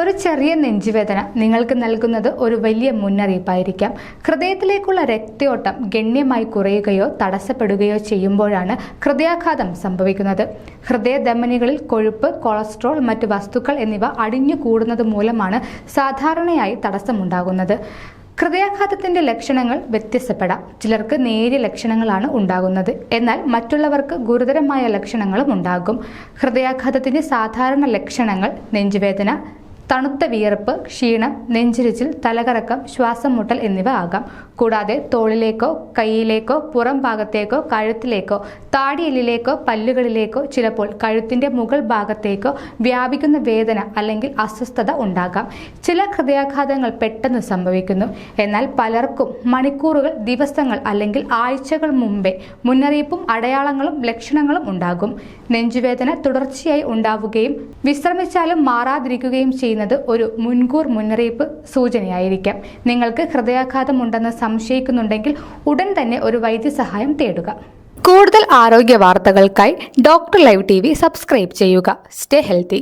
ഒരു ചെറിയ നെഞ്ചുവേദന നിങ്ങൾക്ക് നൽകുന്നത് ഒരു വലിയ മുന്നറിയിപ്പായിരിക്കാം. ഹൃദയത്തിലേക്കുള്ള രക്തയോട്ടം ഗണ്യമായി കുറയുകയോ തടസ്സപ്പെടുകയോ ചെയ്യുമ്പോഴാണ് ഹൃദയാഘാതം സംഭവിക്കുന്നത്. ഹൃദയധമനികളിൽ കൊഴുപ്പ് കൊളസ്ട്രോൾ മറ്റ് വസ്തുക്കൾ എന്നിവ അടിഞ്ഞു കൂടുന്നത് മൂലമാണ് സാധാരണയായി തടസ്സമുണ്ടാകുന്നത്. ഹൃദയാഘാതത്തിന്റെ ലക്ഷണങ്ങൾ വ്യത്യസ്തപ്പെടാം. ചിലർക്ക് നേരിയ ലക്ഷണങ്ങളാണ് ഉണ്ടാകുന്നത്. എന്നാൽ മറ്റുള്ളവർക്ക് ഗുരുതരമായ ലക്ഷണങ്ങളും ഉണ്ടാകും. ഹൃദയാഘാതത്തിന്റെ സാധാരണ ലക്ഷണങ്ങൾ നെഞ്ചുവേദന തണുത്ത വിയർപ്പ് ക്ഷീണം നെഞ്ചിരിച്ചിൽ തലകറക്കം ശ്വാസം മുട്ടൽ എന്നിവ ആകാം. കൂടാതെ തോളിലേക്കോ കൈയിലേക്കോ പുറം ഭാഗത്തേക്കോ കഴുത്തിലേക്കോ താടിയെല്ലിലേക്കോ പല്ലുകളിലേക്കോ ചിലപ്പോൾ കഴുത്തിന്റെ മുകൾ ഭാഗത്തേക്കോ വ്യാപിക്കുന്ന വേദന അല്ലെങ്കിൽ അസ്വസ്ഥത ഉണ്ടാകാം. ചില ഹൃദയാഘാതങ്ങൾ പെട്ടെന്ന് സംഭവിക്കുന്നു. എന്നാൽ പലർക്കും മണിക്കൂറുകൾ ദിവസങ്ങൾ അല്ലെങ്കിൽ ആഴ്ചകൾ മുമ്പേ മുന്നറിയിപ്പും അടയാളങ്ങളും ലക്ഷണങ്ങളും ഉണ്ടാകും. നെഞ്ചുവേദന തുടർച്ചയായി ഉണ്ടാവുകയും വിശ്രമിച്ചാലും മാറാതിരിക്കുകയും ചെയ്യുന്നത് ഒരു മുൻകൂർ മുന്നറിയിപ്പ് സൂചനയായിരിക്കാം. നിങ്ങൾക്ക് ഹൃദയാഘാതമുണ്ടെന്ന് സംശയിക്കുന്നുണ്ടെങ്കിൽ ഉടൻ തന്നെ ഒരു വൈദ്യസഹായം തേടുക. കൂടുതൽ ആരോഗ്യ വാർത്തകൾക്കായി ഡോക്ടർ ലൈവ് ടി സബ്സ്ക്രൈബ് ചെയ്യുക. Stay healthy.